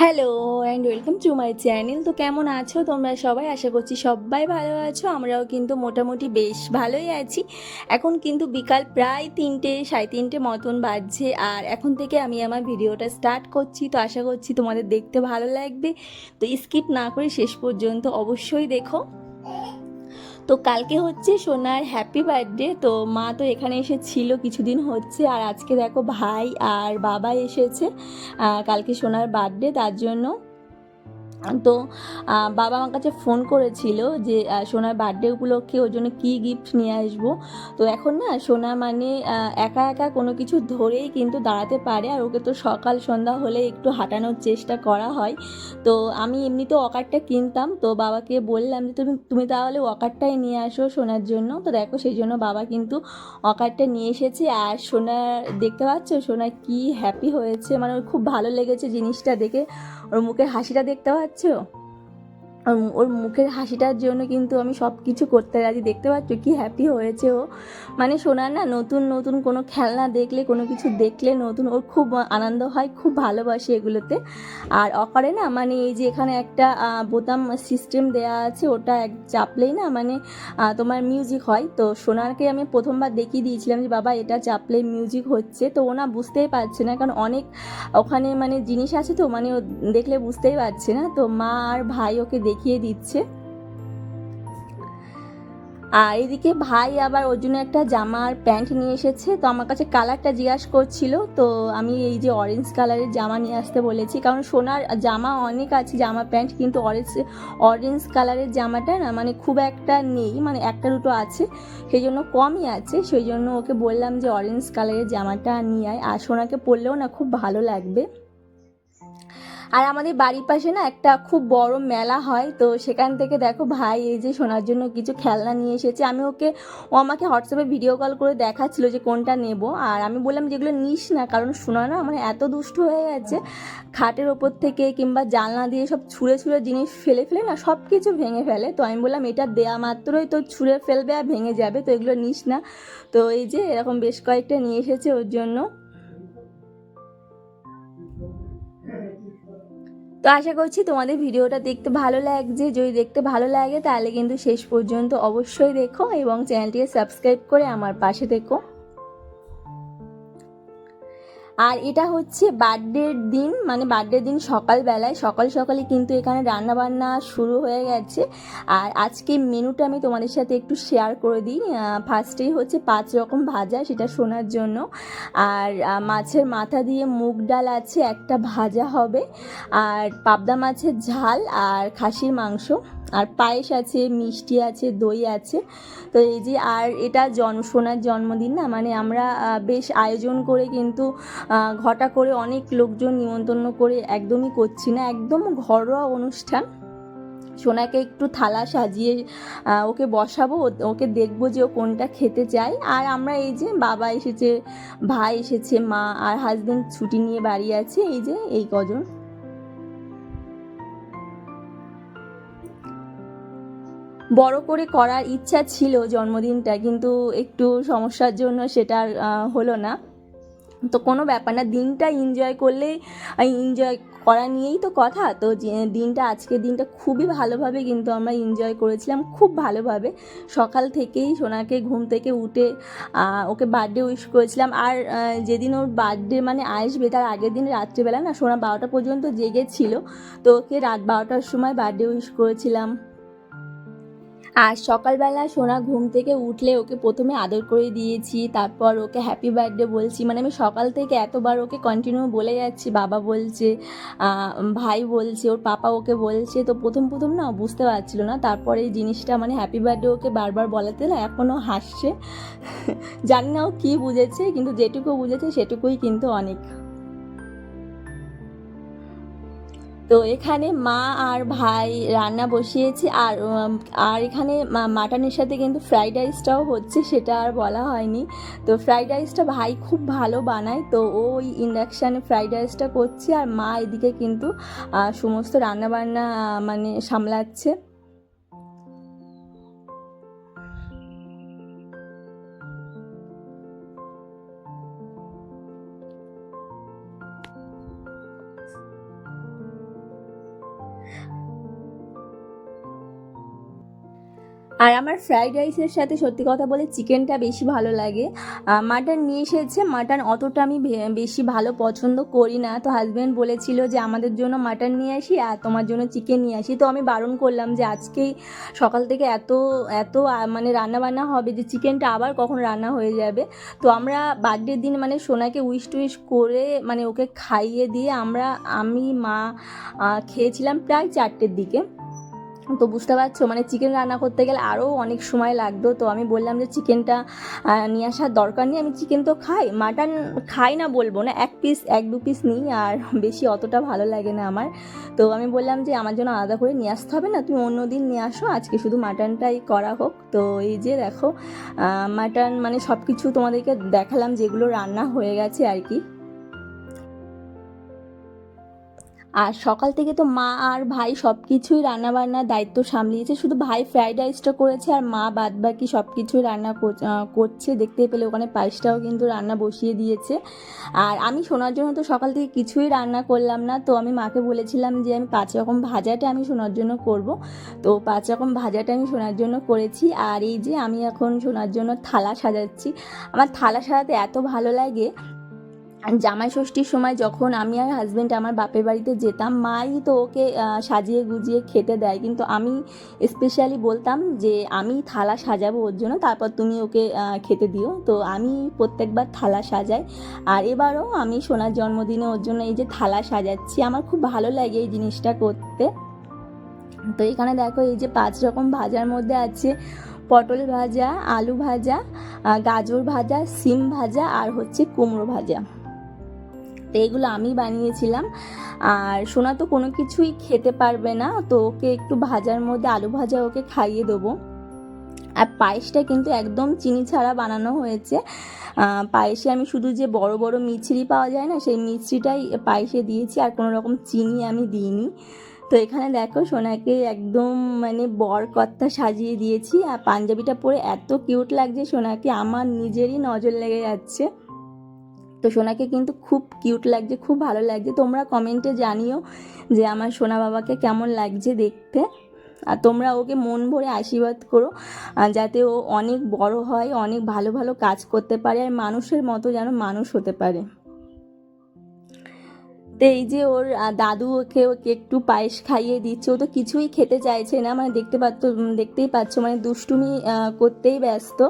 Hello and welcome to my channel তো কেমন আছো তোমরা সবাই? আশা করছি সবাই ভালো আছো। আমরাও কিন্তু মোটামুটি বেশ ভালোই আছি। এখন কিন্তু বিকাল প্রায় তিনটে, সাড়ে তিনটে মতন বাজছে। আর এখন থেকে আমি আমার ভিডিওটা স্টার্ট করছি। তো আশা করছি তোমাদের দেখতে ভালো লাগবে। তো স্কিপ না করে শেষ পর্যন্ত অবশ্যই দেখো। তো কালকে হচ্ছে সোনার হ্যাপি বার্থডে তো মা তো এখানে এসে ছিল, কিছুদিন হচ্ছে, আর আজকে দেখো ভাই আর বাবা এসেছে কালকে সোনার বার্থডে তার জন্য তো বাবা আমার কাছে ফোন করেছিল যে সোনার বার্থডে উপলক্ষে ওর জন্য কী গিফট নিয়ে আসব। তো এখন না, সোনা মানে একা একা কোনো কিছু ধরেই কিন্তু দাঁড়াতে পারে। আর ওকে তো সকাল সন্ধ্যা হলে একটু হাঁটানোর চেষ্টা করা হয়। তো আমি এমনিতে অকারটা কিনতাম। তো বাবাকে বললাম যে, তুমি তুমি তাহলে ওয়াকারটাই নিয়ে আসো সোনার জন্য। তো দেখো, সেই জন্য বাবা কিন্তু ওয়াকারটা নিয়ে এসেছে। আর সোনা দেখতে পাচ্ছ? সোনা কি হ্যাপি হয়েছে? মানে খুব ভালো লেগেছে জিনিসটা দেখে। ওর মুখের হাসিটা দেখতে পাচ্ছ? ওর মুখের হাসিটার জন্য কিন্তু আমি সব কিছু করতে রাজি। দেখতে পাচ্ছ কি হ্যাপি হয়েছে ও। মানে সোনার না নতুন নতুন কোনো খেলনা দেখলে, কোনো কিছু দেখলে নতুন, ওর খুব আনন্দ হয়, খুব ভালোবাসে এগুলোতে। আর অকারে না মানে এই যে এখানে একটা বোতাম সিস্টেম দেয়া আছে, ওটা এক চাপলেই না মানে তোমার মিউজিক হয়। তো সোনারকে আমি প্রথমবার দেখিয়ে দিয়েছিলাম যে, বাবা, এটা চাপলে মিউজিক হচ্ছে। তো ও না বুঝতেই পারছে না, কারণ অনেক ওখানে মানে জিনিস আছে তো মানে ও দেখলে বুঝতেই পারছে না। তো মা আর ভাই ওকে দেখিয়ে দিচ্ছে। আর এদিকে ভাই আবার ওর জন্য একটা জামা আর প্যান্ট নিয়ে এসেছে। তো আমার কাছে কালারটা জিজ্ঞাসা করছিল। তো আমি এই যে অরেঞ্জ কালারের জামা নিয়ে আসতে বলেছি। কারণ সোনার জামা অনেক আছে, জামা প্যান্ট, কিন্তু অরেঞ্জ অরেঞ্জ কালারের জামাটা না মানে খুব একটা নেই। মানে একটা দুটো আছে, সেই জন্য কমই আছে। সেই জন্য ওকে বললাম যে অরেঞ্জ কালারের জামাটা নিয়ে আয়। আর সোনাকে পরলেও না খুব ভালো লাগবে। আর আমাদের বাড়ির পাশে না একটা খুব বড় মেলা হয়, তো সেখান থেকে দেখো ভাই এই যে শোনার জন্য কিছু খেলনা নিয়ে এসেছে। আমি ওকে, ও আমাকে হোয়াটসঅ্যাপে ভিডিও কল করে দেখাচ্ছিল যে কোনটা নেব। আর আমি বললাম যেগুলো নিস না, কারণ শোনা না মানে এত দুষ্ট হয়ে গেছে। খাটের ওপর থেকে কিংবা জানলা দিয়ে সব ছুঁড়ে ছুঁড়ে জিনিস ফেলে ফেলে না সব কিছু ভেঙে ফেলে। তো আমি বললাম, এটা দেয়া মাত্রই তো ছুঁড়ে ফেলবে আর ভেঙে যাবে, তো এগুলো নিস না। তো এই যে এরকম বেশ কয়েকটা নিয়ে এসেছে ওর জন্য। তো আশা করছি তোমাদের ভিডিওটা দেখতে ভালো লাগছে। যদি দেখতে ভালো লাগে তাহলে কিন্তু শেষ পর্যন্ত অবশ্যই দেখো এবং চ্যানেলটিকে সাবস্ক্রাইব করে আমার পাশে দেখো আর এটা হচ্ছে বার্থডের দিন মানে বার্থডের দিন সকালবেলায়। সকাল সকালে কিন্তু এখানে রান্না বান্না শুরু হয়ে গেছে। আর আজকে মেনুটা আমি তোমাদের সাথে একটু শেয়ার করে দিই। ফার্স্টেই হচ্ছে পাঁচ রকম ভাজা, সেটা শোনার জন্য। আর মাছের মাথা দিয়ে মুগ ডাল আছে, একটা ভাজা হবে। আর পাবদা মাছের ঝাল আর খাসির মাংস। আর পায়েস আছে, মিষ্টি আছে, দই আছে। তো এই যে, আর এটা জন, সোনার জন্মদিন না? মানে আমরা বেশ আয়োজন করে কিন্তু ঘটা করে অনেক লোকজন নিমন্ত্রণ করে একদমই করছি না, একদম ঘরোয়া অনুষ্ঠান। সোনাকে একটু থালা সাজিয়ে ওকে বসাবো, ওকে দেখব যে ও কোনটা খেতে চায়। আর আমরা এই যে বাবা এসেছে, ভাই এসেছে, মা আর হাজবেন্ড ছুটি নিয়ে বাড়ি আছে, এই যে এই কজন। বড় করে করার ইচ্ছা ছিল জন্মদিনটা, কিন্তু একটু সমস্যার জন্য সেটা হলো না। তো কোনো ব্যাপার না, দিনটা এনজয় করলে এনজয় করা নিয়েই তো কথা। তো দিনটা, আজকের দিনটা খুবই ভালোভাবে কিন্তু আমরা এনজয় করেছিলাম, খুব ভালোভাবে। সকাল থেকেই সোনাকে ঘুম থেকে উঠে ওকে বার্থডে উইশ করেছিলাম। আর যেদিন ওর বার্থডে মানে আসবে, তার আগের দিন রাত্রিবেলা না সোনা বারোটা পর্যন্ত জেগেছিল। তো ওকে রাত বারোটার সময় বার্থডে উইশ করেছিলাম। আর সকালবেলা সোনা ঘুম থেকে উঠলে ওকে প্রথমে আদর করে দিয়েছি, তারপর ওকে হ্যাপি বার্থডে বলছি। মানে আমি সকাল থেকে এতবার ওকে কন্টিনিউ বলে যাচ্ছি, বাবা বলছে ভাই বলছে, ওর পাপা ওকে বলছে। তো প্রথম প্রথম না বুঝতে পারছিল না, তারপরে এই জিনিসটা মানে হ্যাপি বার্থডে ওকে বারবার বলাতে না এখনও হাসছে। জানি না ও কী বুঝেছে, কিন্তু যেটুকু বুঝেছে সেটুকুই কিন্তু অনেক। তো এখানে মা আর ভাই রান্না বসিয়েছে আর আর এখানে মাটনের সাথে কিন্তু ফ্রাইড রাইসটাও হচ্ছে সেটা আর বলা হয়নি। তো ফ্রাইড রাইসটা ভাই খুব ভালো বানায়, তো ওই ইন্ডাকশানে ফ্রাইড রাইসটা করছে আর মা এদিকে কিন্তু সমস্ত রান্নাবান্না মানে সামলাচ্ছে। আর আমার ফ্রাইড রাইসের সাথে সত্যি কথা বলে চিকেনটা বেশি ভালো লাগে। মাটন নিয়ে এসেছে মাটন অতটা আমি বেশি ভালো পছন্দ করি না। তো হাজব্যান্ড বলেছিল যে, আমাদের জন্য মাটন নিয়ে আসি আর তোমার জন্য চিকেন নিয়ে আসি। তো আমি বারণ করলাম যে, আজকেই সকাল থেকে এত এত মানে রান্না বান্না হবে যে চিকেনটা আবার কখন রান্না হয়ে যাবে? তো আমরা বার্থডের দিন মানে সোনাকে উইশ টুইশ করে মানে ওকে খাইয়ে দিয়ে আমরা, আমি, মা খেয়েছিলাম প্রায় চারটের দিকে। তো বুঝতে পারছ মানে চিকেন রান্না করতে গেলে আরও অনেক সময় লাগতো। তো আমি বললাম যে চিকেনটা নিয়ে আসার দরকার নেই। আমি চিকেন তো খাই মাটন খাই না বলব না, এক পিস এক দু পিস নিই, আর বেশি অতটা ভালো লাগে না আমার। তো আমি বললাম যে আমার জন্য আলাদা করে নিয়ে আসতে হবে না, তুমি অন্য দিন নিয়ে আসো, আজকে শুধু মাটনটাই করা হোক। তো এই যে দেখো মাটন মানে সব কিছু তোমাদেরকে দেখালাম যেগুলো রান্না হয়ে গেছে আর কি। আর সকাল থেকে তো মা আর ভাই সব কিছুই রান্নাবান্নার দায়িত্ব সামলিয়েছে। শুধু ভাই ফ্রাইড রাইসটা করেছে আর মা বাদ বাকি সব কিছুই রান্না কর- করছে। দেখতে পেলে ওখানে পায়েসটাও কিন্তু রান্না বসিয়ে দিয়েছে। আর আমি শোনার জন্য তো সকাল থেকে কিছুই রান্না করলাম না। তো আমি মাকে বলেছিলাম যে আমি পাঁচ রকম ভাজাটা আমি শোনার জন্য করব। তো পাঁচ রকম ভাজাটা আমি শোনার জন্য করেছি। আর এই যে আমি এখন শোনার জন্য থালা সাজাচ্ছি। আমার থালা সাজাতে এত ভালো লাগে জামাই ষষ্ঠীর সময় যখন আমি আর হাজব্যান্ড আমার বাপের বাড়িতে যেতাম, মাই তো ওকে সাজিয়ে গুজিয়ে খেতে দেয়। কিন্তু আমি স্পেশালি বলতাম যে, আমি থালা সাজাবো ওর জন্য, তারপর তুমি ওকে খেতে দিও। তো আমি প্রত্যেকবার থালা সাজাই। আর এবারও আমি সোনার জন্মদিনে ওর জন্য এই যে থালা সাজাচ্ছি, আমার খুব ভালো লাগে এই জিনিসটা করতে। তো এখানে দেখো এই যে পাঁচ রকম ভাজার মধ্যে আছে পটল ভাজা, আলু ভাজা গাজর ভাজা, সিম ভাজা আর হচ্ছে কুমড়ো ভাজা। তো এগুলো আমি বানিয়েছিলাম। আর সোনা তো কোনো কিছুই খেতে পারবে না, তো ওকে একটু ভাজার মধ্যে আলু ভাজা ওকে খাইয়ে দেবো। আর পায়েসটা কিন্তু একদম চিনি ছাড়া বানানো হয়েছে। পায়েসে আমি শুধু যে বড় বড় মিছরি পাওয়া যায় না, সেই মিছরিটাই পায়েসে দিয়েছি, আর কোনো রকম চিনি আমি দিইনি। তো এখানে দেখো সোনাকে একদম মানে বর কর্তা সাজিয়ে দিয়েছি, আর পাঞ্জাবিটা পরে এত কিউট লাগছে সোনাকে, আমার নিজেরই নজর লেগে যাচ্ছে। তো সোনাকে কিন্তু খুব কিউট লাগছে, খুব ভালো লাগছে। তোমরা কমেন্টে জানিও যে আমার সোনা বাবাকে কেমন লাগছে দেখতে। আর তোমরা ওকে মন ভরে আশীর্বাদ করো যাতে ও অনেক বড় হয়, অনেক ভালো ভালো কাজ করতে পারে, আর মানুষের মতো যেন মানুষ হতে পারে। তো এই যে ওর দাদু ওকে ওকে একটু পায়েস খাইয়ে দিচ্ছে, ও তো কিছুই খেতে চাইছে না মানে দেখতে পাচ্ছ, দেখতেই পাচ্ছ মানে দুষ্টুমি করতেই ব্যস্ত।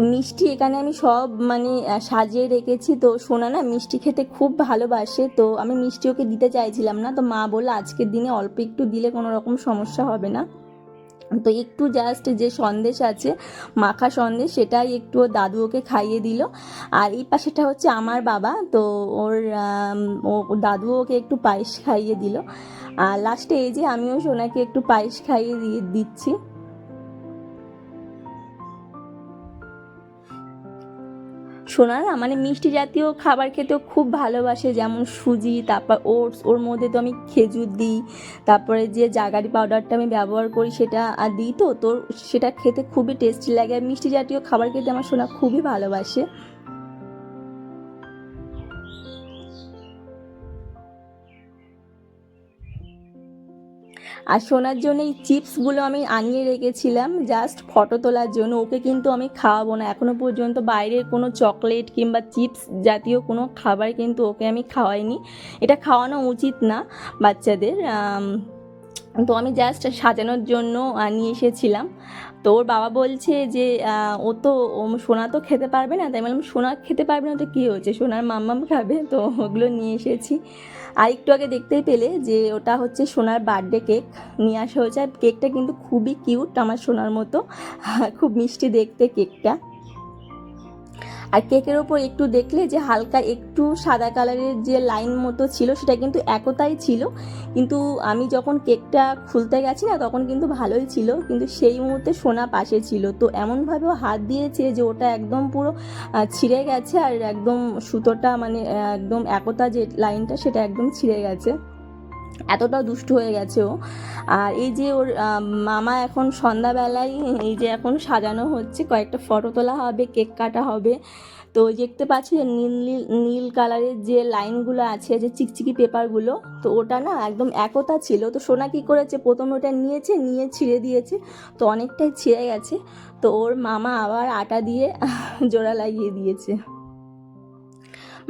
মিষ্টি এখানে আমি সব মানে সাজিয়ে রেখেছি। তো সোনা না মিষ্টি খেতে খুব ভালোবাসে। তো আমি মিষ্টি ওকে দিতে চাইছিলাম না। তো মা বলল, আজকের দিনে অল্প একটু দিলে কোনো রকম সমস্যা হবে না। তো একটু জাস্ট যে সন্দেশ আছে, মাখা সন্দেশ, সেটাই একটু দাদু ওকে খাইয়ে দিল। আর এই পাশেটা হচ্ছে আমার বাবা। তো ওর ও দাদু ওকে একটু পায়েস খাইয়ে দিল। আর লাস্টে এই যে আমিও সোনাকে একটু পায়েস খাইয়ে দিয়ে দিচ্ছি। সোনা না মানে মিষ্টি জাতীয় খাবার খেতেও খুব ভালোবাসে, যেমন সুজি, তারপর ওটস, ওর মধ্যে তো আমি খেজুর দিই, তারপরে যে জাগারি পাউডারটা আমি ব্যবহার করি সেটা আর দিই তো তোর সেটা খেতে খুবই টেস্টি লাগে। আর মিষ্টি জাতীয় খাবার খেতে আমার সোনা খুবই ভালোবাসে। আর শোনার জন্য এই চিপসগুলো আমি আনিয়ে রেখেছিলাম জাস্ট ফটো তোলার জন্য। ওকে কিন্তু আমি খাওয়াবো না। এখনও পর্যন্ত বাইরের কোনো চকলেট কিংবা চিপস জাতীয় কোনো খাবার কিন্তু ওকে আমি খাওয়াইনি। এটা খাওয়ানো উচিত না বাচ্চাদের তো আমি জাস্ট সাজানোর জন্য নিয়ে এসেছিলাম। তো ওর বাবা বলছে যে ও তো সোনা তো খেতে পারবে না। তাই বললাম, সোনা খেতে পারবে না, তো কী হয়েছে? সোনার মাম্মাম খাবে, তো ওগুলো নিয়ে এসেছি। আর একটু আগে দেখতেই পেলে যে, ওটা হচ্ছে সোনার বার্থডে কেক নিয়ে আসা হয়েছে। আর কেকটা কিন্তু খুবই কিউট আমার সোনার মতো। খুব মিষ্টি দেখতে কেকটা আর কেকের ওপর একটু দেখলে যে হালকা একটু সাদা কালারের যে লাইন মতো ছিল, সেটা কিন্তু একতাই ছিল। কিন্তু আমি যখন কেকটা খুলতে গেছি না, তখন কিন্তু ভালোই ছিল। কিন্তু সেই মুহূর্তে সোনা পাশে ছিল। তো এমনভাবেও হাত দিয়েছে যে ওটা একদম পুরো ছিঁড়ে গেছে আর একদম সুতোটা মানে একদম একতা যে লাইনটা, সেটা একদম ছিঁড়ে গেছে। এতটা দুষ্টু হয়ে গেছে ও। আর এই যে ওর মামা এখন সন্ধ্যাবেলায় এই যে এখন সাজানো হচ্ছে, কয়েকটা ফটো তোলা হবে, কেক কাটা হবে। তো দেখতে পাচ্ছি নীল নীল নীল কালারের যে লাইনগুলো আছে, যে চিকচিকি পেপারগুলো, তো ওটা না একদম একতা ছিল। তো সোনা কী করেছে? প্রথমে ওটা নিয়েছে, নিয়ে ছিঁড়ে দিয়েছে। তো অনেকটাই ছিঁড়ে গেছে। তো ওর মামা আবার আটা দিয়ে জোড়া লাগিয়ে দিয়েছে।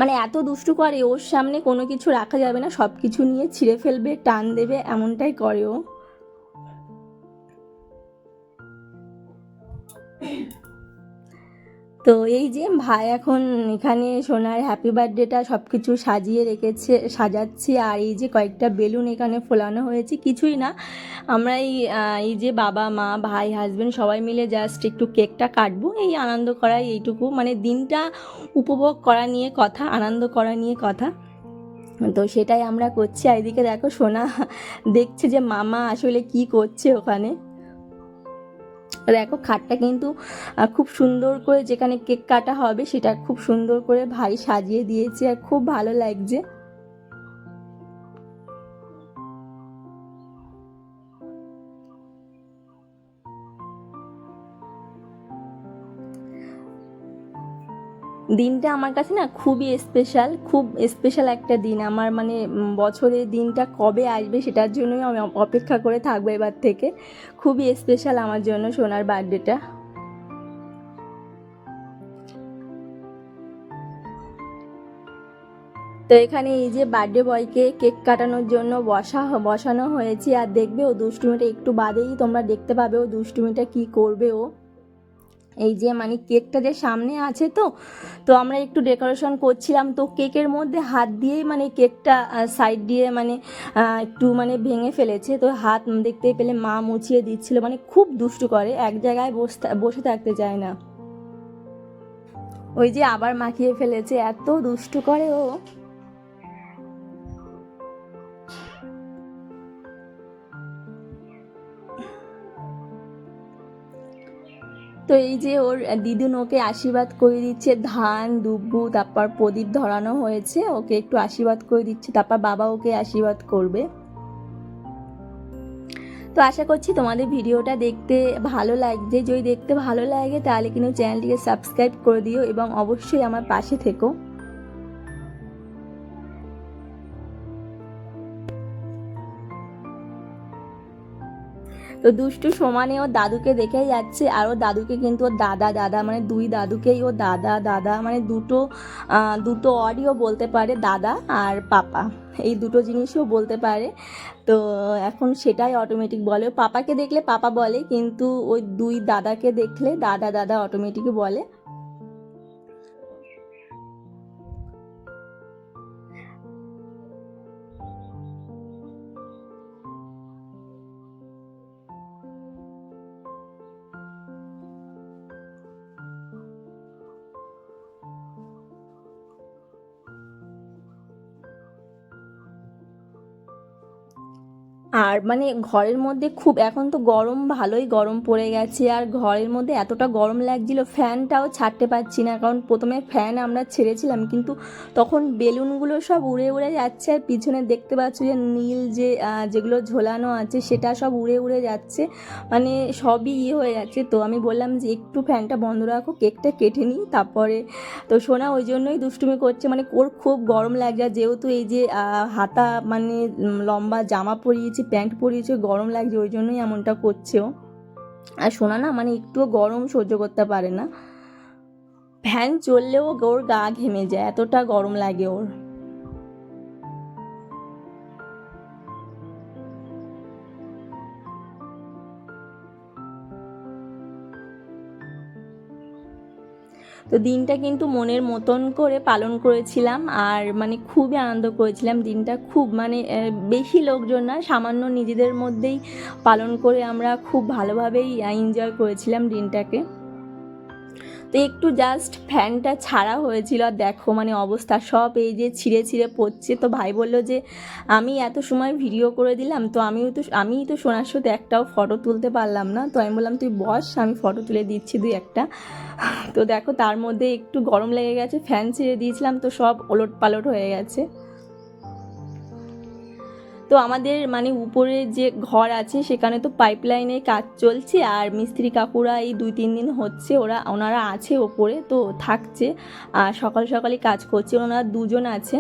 মানে এত দুষ্টু করে, ওর সামনে কোনো কিছু রাখা যাবে না সব কিছু নিয়ে ছিঁড়ে ফেলবে, টান দেবে, এমনটাই করে ও। তো এই যে ভাই এখন এখানে সোনার হ্যাপি বার্থডেটা সব কিছু সাজিয়ে রেখেছে, সাজাচ্ছি। আর এই যে কয়েকটা বেলুন এখানে ফোলানো হয়েছে, কিছুই না। আমরা এই এই যে বাবা, মা, ভাই হাজবেন্ড সবাই মিলে জাস্ট একটু কেকটা কাটবো। এই আনন্দ করাই এইটুকু। মানে দিনটা উপভোগ করা নিয়ে কথা, আনন্দ করা নিয়ে কথা। তো সেটাই আমরা করছি। আর এদিকে দেখো সোনা দেখছে যে মামা আসলে কি করছে ওখানে। দেখো খাটটা কিন্তু খুব সুন্দর করে যেখানে কেক কাটা হবে সেটা খুব সুন্দর করে ভাই সাজিয়ে দিয়েছে আর খুব ভালো লাগছে। দিনটা আমার কাছে না খুবই স্পেশাল খুব স্পেশাল একটা দিন। আমার মানে বছরের দিনটা কবে আসবে সেটার জন্যই আমি অপেক্ষা করে থাকব এবার থেকে। খুবই স্পেশাল আমার জন্য সোনার বার্থডেটা তো এখানে এই যে বার্থডে বয়কে কেক কাটানোর জন্য বসা, বসানো হয়েছে। আর দেখবে ও দুষ্টুমিটা একটু বাদেই তোমরা দেখতে পাবে ও দুষ্টুমিটা কি করবে ও। এই যে মানে কেকটা যে সামনে আছে তো তো আমরা একটু ডেকোরেশন করছিলাম। তো কেকের মধ্যে হাত দিয়েই মানে কেকটা সাইড দিয়ে মানে একটু মানে ভেঙে ফেলেছে। তো হাত দেখতেই পেলে মা মুছিয়ে দিচ্ছিল। মানে খুব দুষ্টু করে, এক জায়গায় বসে থাকতে চায় না। ওই যে আবার মাখিয়ে ফেলেছে। এত দুষ্টু করে ও। তো এই যে ওর দিদুন ওকে আশীর্বাদ করে দিচ্ছে, ধান, দুব্বু, তারপর প্রদীপ ধরানো হয়েছে, ওকে একটু আশীর্বাদ করে দিচ্ছে, তারপর বাবা ওকে আশীর্বাদ করবে। তো আশা করছি তোমাদের ভিডিওটা দেখতে ভালো লাগছে, যদি দেখতে ভালো লাগে তাহলে কিন্তু চ্যানেলটিকে সাবস্ক্রাইব করে দিও এবং অবশ্যই আমার পাশে থেকো। তো দুষ্টু সমানে ও দাদুকে দেখেই যাচ্ছে, আর ও দাদুকে কিন্তু ওর দাদা দাদা মানে দুই দাদুকেই ও দাদা দাদা মানে দুটো দুটো অডিও বলতে পারে, দাদা আর পাপা। এই দুটো জিনিসও বলতে পারে। তো এখন সেটাই অটোমেটিক বলে। পাপাকে দেখলে পাপা বলে, কিন্তু ওই দুই দাদাকে দেখলে দাদা দাদা অটোমেটিক বলে। আর মানে ঘরের মধ্যে খুব, এখন তো গরম ভালোই গরম পড়ে গেছে, আর ঘরের মধ্যে এতটা গরম লাগছিল, ফ্যানটাও ছাড়তে পারছি না, কারণ প্রথমে ফ্যান আমরা ছেড়েছিলাম, কিন্তু তখন বেলুনগুলো সব উড়ে উড়ে যাচ্ছে, আর পিছনে দেখতে পাচ্ছ যে নীল যে যেগুলো ঝোলানো আছে, সেটা সব উড়ে উড়ে যাচ্ছে মানে সবই ইয়ে হয়ে যাচ্ছে। তো আমি বললাম যে একটু ফ্যানটা বন্ধ রাখো, কেকটা কেটে নিই, তারপরে তো সোনা ওই জন্যই দুষ্টুমি করছে মানে ওর খুব গরম লাগছে যেহেতু এই যে হাতা মানে লম্বা জামা পরিয়েছি প্যান্ট পরিয়েছে গরম লাগছে, ওই জন্যই এমনটা করছে ও আর শোনা না মানে একটুও গরম সহ্য করতে পারে না। ফ্যান চললেও ওর গা ঘেমে যায়, এতটা গরম লাগে ওর। তো দিনটা কিন্তু মনের মতন করে পালন করেছিলাম আর মানে খুবই আনন্দ করেছিলাম দিনটা খুব মানে বেশি লোকজন না, সামান্য নিজেদের মধ্যেই পালন করে আমরা খুব ভালোভাবেই এনজয় করেছিলাম দিনটাকে। তো একটু জাস্ট ফ্যানটা ছাড়া হয়েছিল। আর দেখো মানে অবস্থা, সব এই যে ছিঁড়ে ছিঁড়ে পড়ছে। তো ভাই বলল যে, আমি এত সময় ভিডিও করে দিলাম, তো আমিও তো, আমিই তো সোনার সাথে একটাও ফটো তুলতে পারলাম না। তো আমি বললাম, তুই বস, আমি ফটো তুলে দিচ্ছি দুই একটা। তো দেখো তার মধ্যে একটু গরম লেগে গেছে, ফ্যান ছিঁড়ে দিয়েছিলাম, তো সব ওলট পালট হয়ে গেছে। তো আমাদের মানে উপরে যে ঘর আছে, সেখানে তো পাইপ লাইনের কাজ চলছে আর মিস্ত্রি কাকুরা এই দুই তিন দিন হচ্ছে ওরা, ওনারা আছে ওপরে তো থাকছে আর সকাল সকালই কাজ করছে, ওনারা দুজন আছে।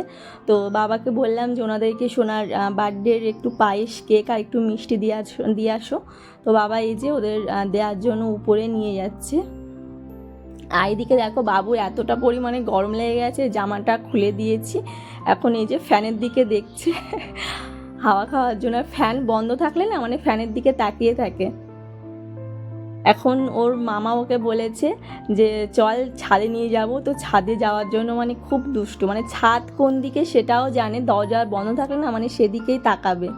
তো বাবাকে বললাম যে ওনাদেরকে সোনার বার্থডের একটু পায়েস কেক আর একটু মিষ্টি দিয়ে দিয়ে আসো। তো বাবা এই যে ওদের দেওয়ার জন্য উপরে নিয়ে যাচ্ছে। আর এদিকে দেখো বাবু এতটা পরিমাণে গরম লেগে গেছে, জামাটা খুলে দিয়েছি। এখন এই যে ফ্যানের দিকে দেখছে। হাওয়া খাওয়ার জন্য ফ্যান বন্ধ থাকলে না মানে ফ্যানের দিকে তাকিয়ে থাকে। এখন ওর মামা ওকে বলেছে যে, চল ছাদে নিয়ে যাব। তো ছাদে যাওয়ার জন্য মানে খুব দুষ্টু। মানে ছাদ কোন দিকে সেটাও জানে, দরজা বন্ধ থাকলে না মানে সেদিকেই তাকাবে।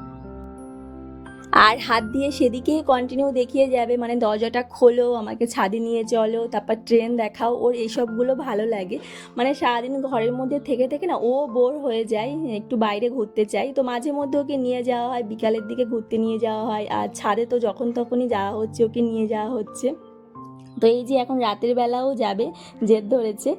আর হাত দিয়ে সেদিকেই কন্টিনিউ দেখিয়ে যাবে মানে দরজাটা খোলো, আমাকে ছাদে নিয়ে চলো, তারপর ট্রেন দেখাও, ওর এইসবগুলো ভালো লাগে। মানে সারাদিন ঘরের মধ্যে থেকে থেকে না, ও বোর হয়ে যায়, একটু বাইরে ঘুরতে চাই তো মাঝে মধ্যে ওকে নিয়ে যাওয়া হয়, বিকালের দিকে ঘুরতে নিয়ে যাওয়া হয়, আর ছাদে তো যখন তখনই যাওয়া হচ্ছে, ওকে নিয়ে যাওয়া হচ্ছে। তো এই যে এখন রাতের বেলাও যাবে, জেদ ধরেছে।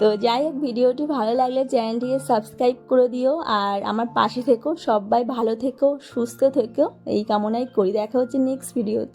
তো যাই হোক, ভিডিওটি ভালো লাগলে চ্যানেলটিকে সাবস্ক্রাইব করে দিও আর আমার পাশে থেকো, সবাই ভালো থেকো, সুস্থ থেকো, এই কামনাই করি। দেখা হচ্ছে নেক্সট ভিডিওতে